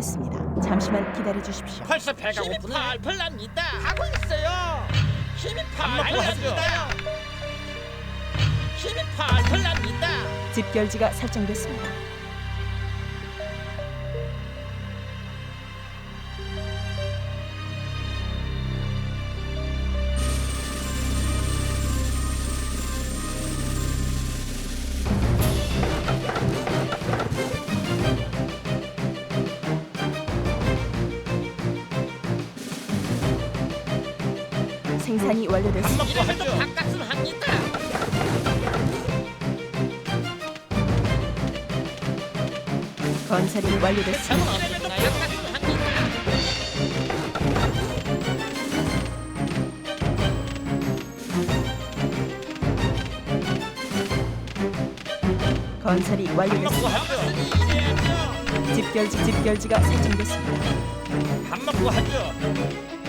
설정됐습니다. 잠시만 기다려 주십시오. 벌써 배가 힘이 고프네. 팔팔 납니다. 하고 있어요. 힘이 팔팔. 납니다. 힘이 팔팔 납니다. 집결지가 설정됐습니다. 생산이 완료됐습니다. 먹고. 바깥은 합니다. 건설이 완료됐습니다. 이래도 바깥은 합니다. 건설이 완료됐습니다. 집결지 집결지가 설정됐습니다. 밥 먹고 하죠.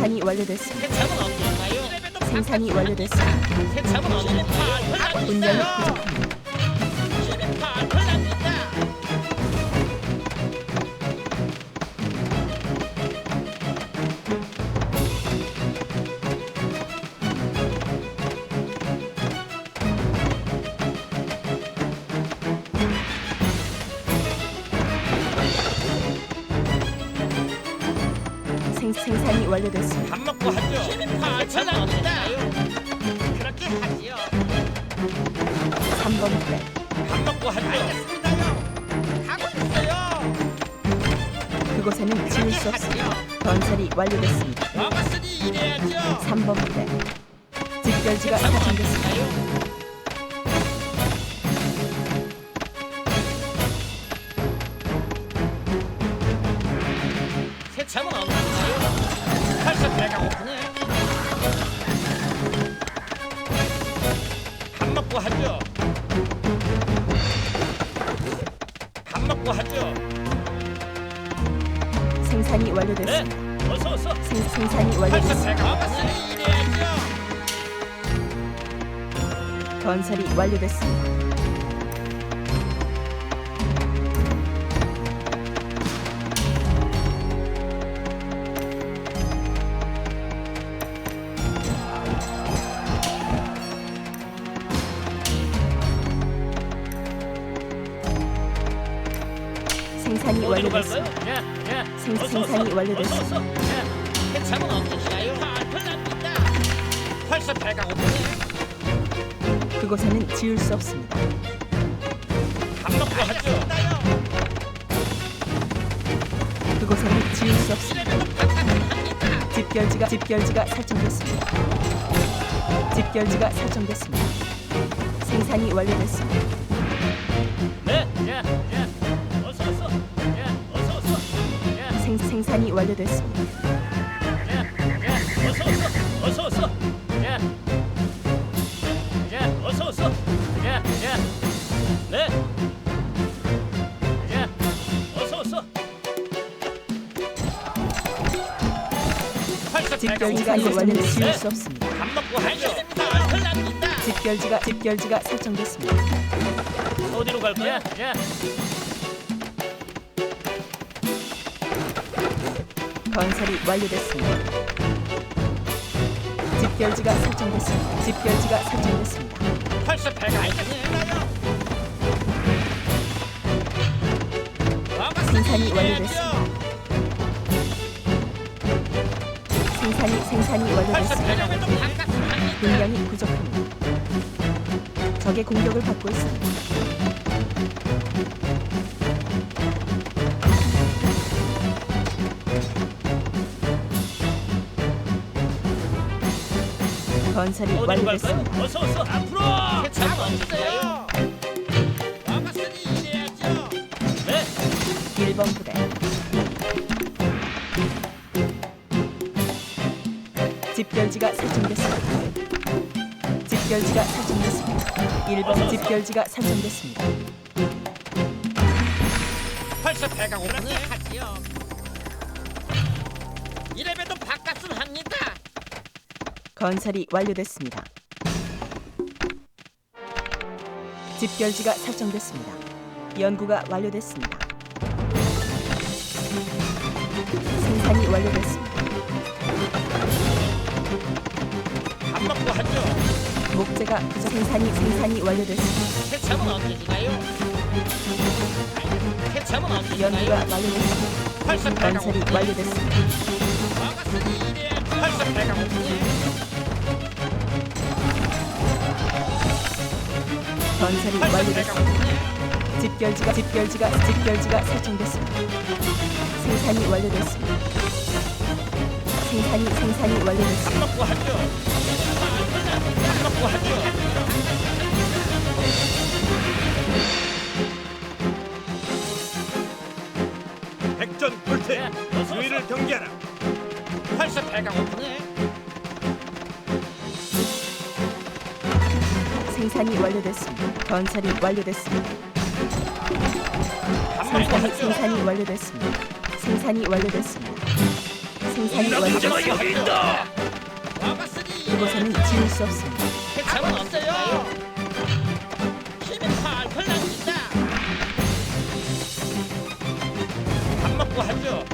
생산이 완료됐습니다. 생산이 완료됐습니다. 납니다. 부족합니다. 생, 생산이 완료됐습니다. 밥 먹고 하죠. 팔팔 납니다. 그렇게 하지요. 3번 부대 밥 먹고 하죠. 알겠습니다요. 하고 있어요. 그곳에는 지을 수 없습니다. 건설이 완료됐습니다. 와봤으니 이래야죠. 3번 부대 집결지가 설정됐습니다. 생산이 네. 완료됐습니다. 어서 어서. 생, 생산이 완료됐습니다. 건설이 완료됐습니다. 생산이? 완료됐습니다. 예, 예. 생, 생산이. 완료됐습니다. 어서, 어서. 예. 세참은 어디인가요? 팔팔 납니다. 벌써 배가 고프네. 그곳에는 지을 수 없습니다. 밥 먹고 하죠. 그곳에는 지을 수 없습니다. 집결지가 집결지가 설정됐습니다. 집결지가 설정됐습니다. 생산이 완료됐습니다. 생, 생산이 완료됐습니다. 이완을 지을 네. 수 없습니다. 밥 먹고 하죠. 알겠습니다. 팔팔 납니다. 집결지가 집결지가 설정됐습니다. 어디로 갈까요? 예, 건설이 완료됐습니다. 집결지가 설정됐습니다. 집결지가 설정됐습니다. 벌써 배가. 와봤으니 생산이. 완료됐습니다. 생산이 생산이 완료됐습니다. 분량이 부족합니다. 적의 공격을 받고 있습니다. 건설이 어디로 완료됐습니다. 갈까요? 어서 어서 앞으로. 어디인가요? 와봤으니 이래야죠. 네. 1번 부대 집결지가 설정됐습니다. 집결 집결지가 설정됐습니다. 1번 집결지가 설정됐습니다. 벌써 배가 고프네 하지요 이래봬도 밥값은 합니다 건설이 완료됐습니다. 집결지가 설정됐습니다. 연구가 완료됐습니다. 생산이 완료됐습니다. 밥 먹고 하죠 목재가 부족 생산이 생산이 완료됐습니다. 새참은 언제 주나요? 새참은 언제 연구가? 완료됐습니다. 건설이 완료됐습니다. 먹었으니 이래야죠 벌 건설이 완료됐습니다. 집결지가 집결지가 집결지가 설정됐습니다. 생산이 완료됐습니다. 생산이 생산이 밥 완료됐습니다. 먹고 하죠 밥 먹고 하죠 백전 불태 주의를. 경계하라 벌써 배가 고프네 생산이 완료됐습니다. 건설이 완료됐습니다. 생산이 생산이 완료됐습니다. 생산이 완료됐습니다. 생산이 완료됐습니다. 이곳에는 지울 수 없습니다. 새참은 없어요 힘이 팔팔 납니다 밥 먹고 하죠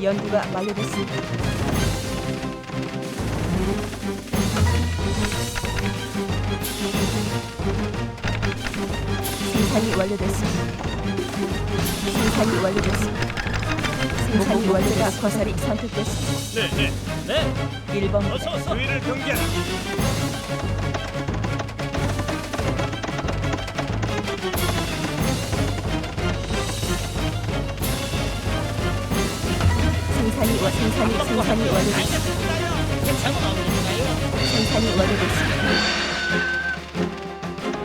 연구가 완료됐습니다. 생산이 완료됐습니다. 생산이 완료됐습니다. 생산이 완료가 거설이 선택됐습니다. 네 네 네, 1번 어서 어서. 주의를 경계하라 생산이 와 생산이 생산이 완료됐습니다. 생산이 완료됐습니다.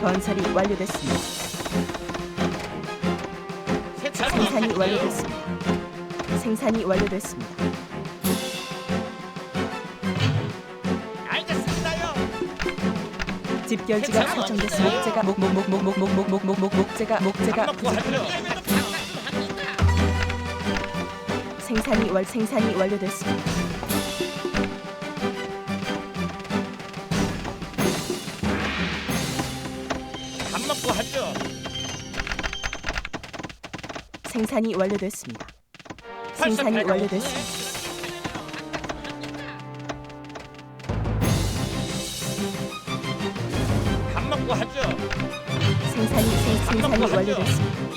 건설이 완료됐습니다. 생산이? 완료됐습니다. 생산이 완료됐습니다. 알겠습니다요 집결지가 설정됐습니다. 목재가 목목목목목목목목목 목재가 목재가 밥 먹고 하죠 이래봬도 밥값은 합니다 생산이 완 생산이 완료됐습니다. 생산이 완료됐습니다. 생산이 완료됐습니다. 밥 먹고 하죠 생산이 생, 생산이 완료됐습니다.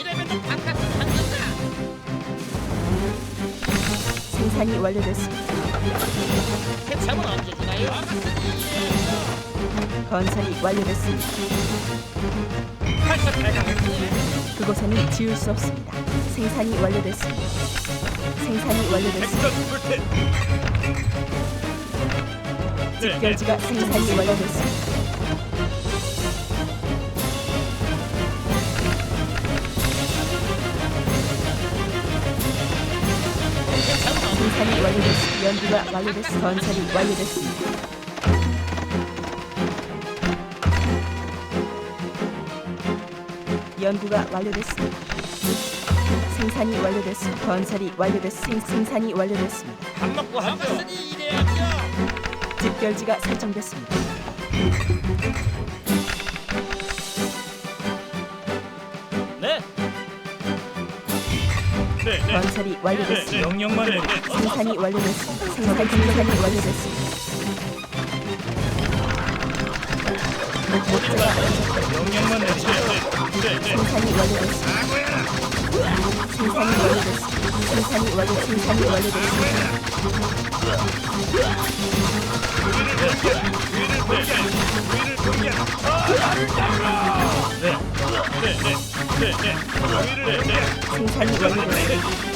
생산이 완료됐습니다. 새참은 언제 주나요? 건설이 완료됐습니다. 그곳에는 지울 수 없습니다. 생산이 완료됐습니다. 생산이 완료됐습니다. 집결지가 생산이 완료됐습니다. 생산이 완료됐습니다. 연구가 완료됐습니다. 건설이 완료됐습니다. 연구가 완료됐습니다. 생산이 완료됐습니다. 건설이 완료됐습니다. 생- 생산이 완료됐습니다. 밥 먹고 하죠 먹었으니 이래야죠 집결지가 설정됐습니다. 네, 네 네 건설이 완료됐습니다. 명령만 내리. 생산이 완료됐습니다. 생산 생산이 완료됐습니다. 명령만 내리. 생산이 완료됐습니다. 생산이 완료됐습니다. 생산이 완료 생산이 완료됐습니다. 주의를 경계하라 네, 네, 네, 네, 네. 주의를 경계하라 생산이 완료됐습니다.